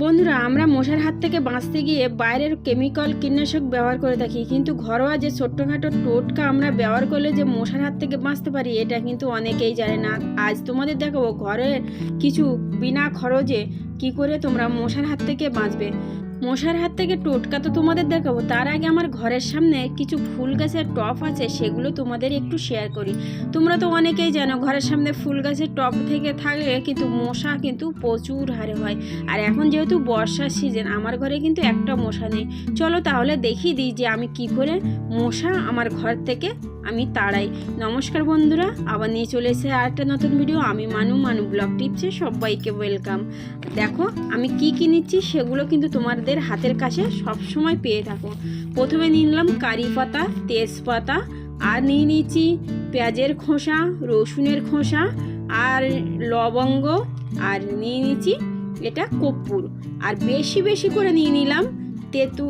বন্ধুরা, আমরা মশার হাত থেকে বাঁচতে গিয়ে বাইরের কেমিক্যাল কীটনাশক ব্যবহার করে থাকি, কিন্তু ঘরোয়া যে ছোট্টখাটো টোটকা আমরা ব্যবহার করলে যে মশার হাত থেকে বাঁচতে পারি, এটা কিন্তু অনেকেই জানে না। আজ তোমাদের দেখাবো ঘরের কিছু বিনা খরচে কি করে তোমরা মশার হাত থেকে বাঁচবে। মশার হাত থেকে টোটকা তো তোমাদের দেখাবো। তার আগে আমার ঘরের সামনে কিছু ফুল গাছের টপ আছে, সেগুলো তোমাদের একটু শেয়ার করি। তোমরা তো অনেকেই জানো, ঘরের সামনে ফুল গাছের টপ থেকে থাকলে কিন্তু মশা কিন্তু প্রচুর হারে হয়। আর এখন যেহেতু বর্ষার সিজন আমার ঘরে কিন্তু একটা মশা নেই। চলো তাহলে দেখিয়ে দিই যে আমি কি করে মশা আমার ঘর থেকে আমি তাড়াই নমস্কার বন্ধুরা, আবার নিয়ে চলে এসে আর একটা নতুন ভিডিও আমি মানু মানু ব্লগ টিপসে সবাইকে ওয়েলকাম দেখো, আমি কি কি নিচ্ছি সেগুলো কিন্তু তোমাদের হাতের কাছে সবসময় পেয়ে থাকো। প্রথমে নিলাম কারি পাতা, তেজপাতা, আর নিয়ে নিচ্ছি পেঁয়াজের খোসা, রসুনের খোসা, আর লবঙ্গ, আর নিয়ে নিচ্ছি এটা কর্পূর। আর বেশি বেশি করে নিয়ে নিলাম তেতু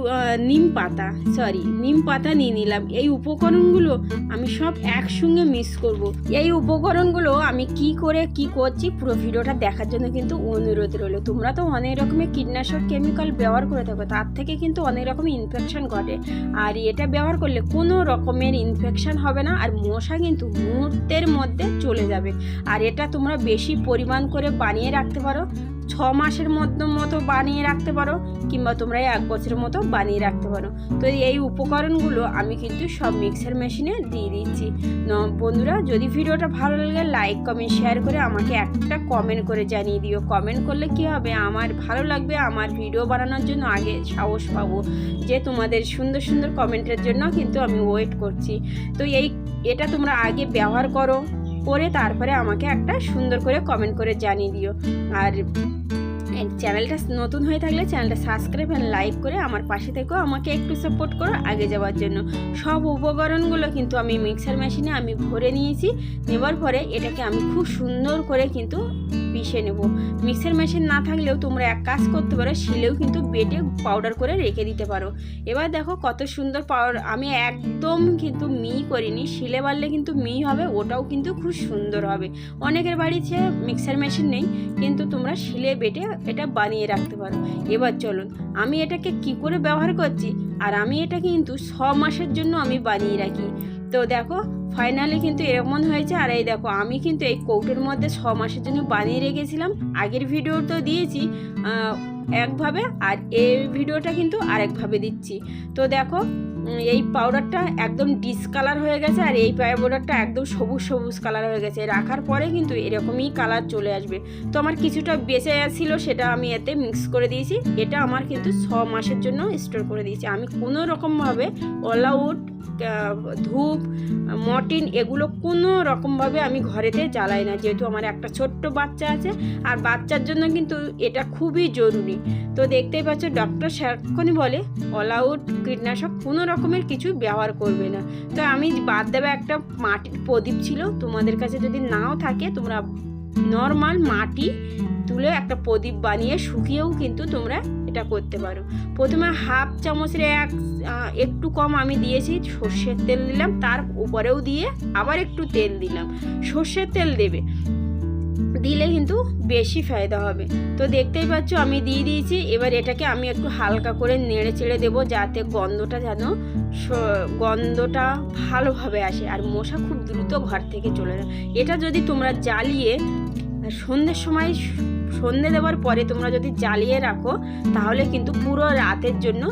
নিম পাতা সরি নিম পাতা নিয়ে নিলাম। এই উপকরণগুলো আমি সব একসঙ্গে মিক্স করব। এই উপকরণগুলো আমি কি করে, কি করছি পুরো ভিডিওটা দেখার জন্য কিন্তু অনুরোধ রইল। তোমরা তো অনেক রকমের কীটনাশক কেমিক্যাল ব্যবহার করে থাকো, তার থেকে কিন্তু অনেক রকমের ইনফেকশন ঘটে। আর এটা ব্যবহার করলে কোনো রকমের ইনফেকশন হবে না, আর মশা কিন্তু মুহূর্তের মধ্যে চলে যাবে। আর এটা তোমরা বেশি পরিমাণ করে বানিয়ে রাখতে পারো। ছ মাসের মধ্যে মতো বানিয়ে রাখতে পারো কিংবা তোমরা এক বছরের মতো বানিয়ে রাখতে পারো। তো এই উপকরণগুলো আমি কিন্তু সব মিক্সার মেশিনে দিয়ে দিচ্ছি। বন্ধুরা, যদি ভিডিওটা ভালো লাগে, লাইক, কমেন্ট, শেয়ার করে আমাকে একটা কমেন্ট করে জানিয়ে দিও। কমেন্ট করলে কি হবে? আমার ভালো লাগবে, আমার ভিডিও বানানোর জন্য আগে সাহস পাবো যে তোমাদের সুন্দর সুন্দর কমেন্টের জন্য কিন্তু আমি ওয়েট করছি। তো এই, এটা তোমরা আগে ব্যবহার করো। করে তারপরে আমাকে একটা সুন্দর করে কমেন্ট করে জানিয়ে দিও। আর চ্যানেলটা নতুন হয়ে থাকলে চ্যানেলটা সাবস্ক্রাইব অ্যান্ড লাইক করে আমার পাশে থেকেও আমাকে একটু সাপোর্ট করো আগে যাওয়ার জন্য। সব উপকরণগুলো কিন্তু আমি মিক্সার মেশিনে আমি ভরে নিয়েছি। নেবার পরে এটাকে আমি খুব সুন্দর করে কিন্তু পিষে নেব। মিক্সার মেশিন না থাকলেও তোমরা এক কাজ করতে পারো, শিলেও কিন্তু বেটে পাউডার করে রেখে দিতে পারো। এবার দেখো কত সুন্দর পাউডার আমি একদম কিন্তু মি করিনি, শিলে বাড়লে কিন্তু মি হবে, ওটাও কিন্তু খুব সুন্দর হবে। অনেকের বাড়িতে মিক্সার মেশিন নেই, কিন্তু তোমরা শিলে বেটে এটা বানিয়ে রাখতে পারো। এবার চলুন, আমি এটাকে কি করে ব্যবহার করছি, আর আমি এটা কিন্তু ছ মাসের জন্য আমি বানিয়ে রাখি। তো দেখো ফাইনালি কিন্তু এমন হয়েছে, আর এই দেখো, আমি কিন্তু এই কৌটোর মধ্যে ছ মাসের জন্য বানিয়ে রেখেছিলাম। আগের ভিডিও তো দিয়েছি একভাবে, আর এই ভিডিওটা কিন্তু আরেকভাবে দিচ্ছি। তো দেখো এই পাউডারটা একদম ডিসকালার হয়ে গেছে আর এই পাউডারটা একদম সবুজ সবুজ কালার হয়ে গেছে। রাখার পরে কিন্তু এরকমই কালার চলে আসবে। তো আমার কিছুটা বেঁচে ছিল সেটা আমি এতে মিক্স করে দিয়েছি। এটা আমার কিন্তু ছ মাসের জন্য স্টোর করে দিয়েছি। আমি কোনো রকমভাবে অল আউট ধূপ, মর্টিন এগুলো কোনো রকমভাবে আমি ঘরেতে জ্বালাই না। যেহেতু আমার একটা ছোট্ট বাচ্চা আছে আর বাচ্চার জন্য কিন্তু এটা খুবই জরুরি। তো দেখতেই পাচ্ছ ডক্টর সারাক্ষণই বলে অল আউট কীটনাশক কোনো রকমের কিছু ব্যবহার করবে না। তো আমি বাদ দেবে একটা মাটির প্রদীপ ছিল। তোমাদের কাছে যদি নাও থাকে, তোমরা নর্মাল মাটি তুলে একটা প্রদীপ বানিয়ে শুকিয়েও কিন্তু তোমরা এটা করতে পারো। প্রথমে হাফ চামচের এক একটু কম আমি দিয়েছি, সর্ষের তেল দিলাম। তার উপরেও দিয়ে আবার একটু তেল দিলাম। সর্ষের তেল দেবে। দিলে কিন্তু বেশি ফায়দা হবে। তো দেখতেই পাচ্ছ, আমি দিয়ে দিয়েছি। এবার এটাকে আমি একটু হালকা করে নেড়ে চেড়ে দেবো, যাতে গন্ধটা যেন গন্ধটা ভালোভাবে আসে। আর মশা খুব দ্রুত ঘর থেকে চলে যায়। এটা যদি তোমরা জ্বালিয়ে সন্ধ্যের সময় সন্ধে দেওয়ার পরে তোমরা যদি জ্বালিয়ে রাখো, তাহলে কিন্তু পুরো রাতের জন্য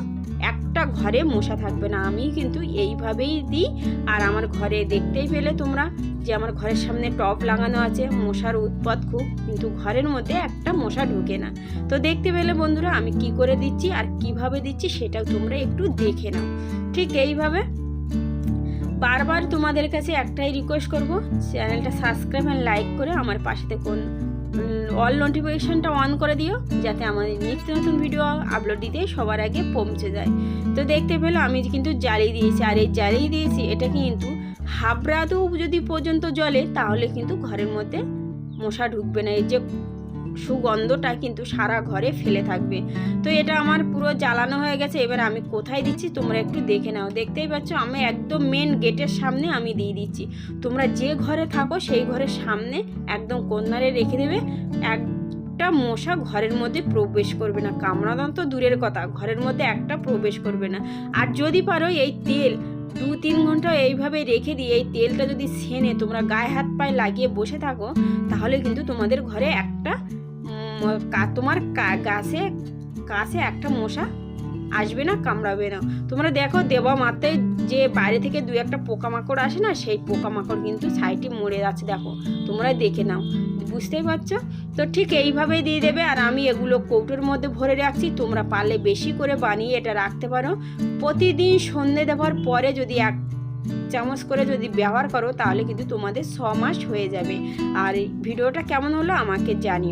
একটা ঘরে মশা থাকবে না, আমি কিন্তু এইভাবেই দিই। আর আমার ঘরে দেখতেই পেলে তোমরা যে আমার ঘরের সামনে টপ লাগানো আছে, মশার উৎপাত খুব, কিন্তু ঘরের মধ্যে একটা মশা ঢুকে না। তো দেখতে পেলে বন্ধুরা, আমি কি করে দিচ্ছি আর কীভাবে দিচ্ছি সেটাও তোমরা একটু দেখে নাও। ঠিক এইভাবে বারবার তোমাদের কাছে একটাই রিকোয়েস্ট করব, চ্যানেলটা সাবস্ক্রাইব আর লাইক করে আমার পাশে দেখুন অল নোটিফিকেশানটা অন করে দিও, যাতে আমাদের নিত্য নতুন ভিডিও আপলোড দিতে সবার আগে পৌঁছে যায়। তো দেখতে পেল, আমি কিন্তু জ্বালিয়ে দিয়েছি, আর এই জ্বালিয়ে দিয়েছি, এটা কিন্তু হাবড়াতেও যদি পর্যন্ত জলে তাহলে কিন্তু ঘরের মধ্যে মশা ঢুকবে না। এই যে সুগন্ধটা কিন্তু সারা ঘরে ফেলে থাকবে। তো এটা আমার পুরো জ্বালানো হয়ে গেছে, এবার আমি কোথায় দিচ্ছি তোমরা একটু দেখে নাও। দেখতেই পাচ্ছ, আমি একদম মেন গেটের সামনে আমি দিয়ে দিচ্ছি। তোমরা যে ঘরে থাকো সেই ঘরের সামনে একদম কন্যারে রেখে দেবে। এক একটা মশা ঘরের মধ্যে প্রবেশ করবে না। কামড়াদন তো দূরের কথা, ঘরের মধ্যে একটা প্রবেশ করবে না। আর যদি পারো এই তেল দু তিন ঘণ্টা এইভাবে রেখে দিয়ে এই তেলটা যদি সেনে তোমরা গায়ে হাত পায়ে লাগিয়ে বসে থাকো, তাহলে কিন্তু তোমাদের ঘরে একটা তোমার গাছে গাছে একটা মশা আসবে না, কামড়াবে না। তোমরা দেখো, দেওয়া মাত্রায় যে বাইরে থেকে দু একটা পোকামাকড় আসে না, সেই পোকামাকড় কিন্তু সাইডে মরে যাচ্ছে, দেখো। তোমরা দেখে নাও। বুঝতেই পারছ? তো ঠিক এইভাবেই দিয়ে দেবে, আর আমি এগুলো কৌটোর মধ্যে ভরে রাখছি। তোমরা পারলে বেশি করে বানিয়ে এটা রাখতে পারো। প্রতিদিন সন্ধে দেওয়ার পরে যদি এক চামচ করে যদি ব্যবহার করো, তাহলে কিন্তু তোমাদের ছ মাস হয়ে যাবে। আর ভিডিওটা কেমন হলো আমাকে জানিও।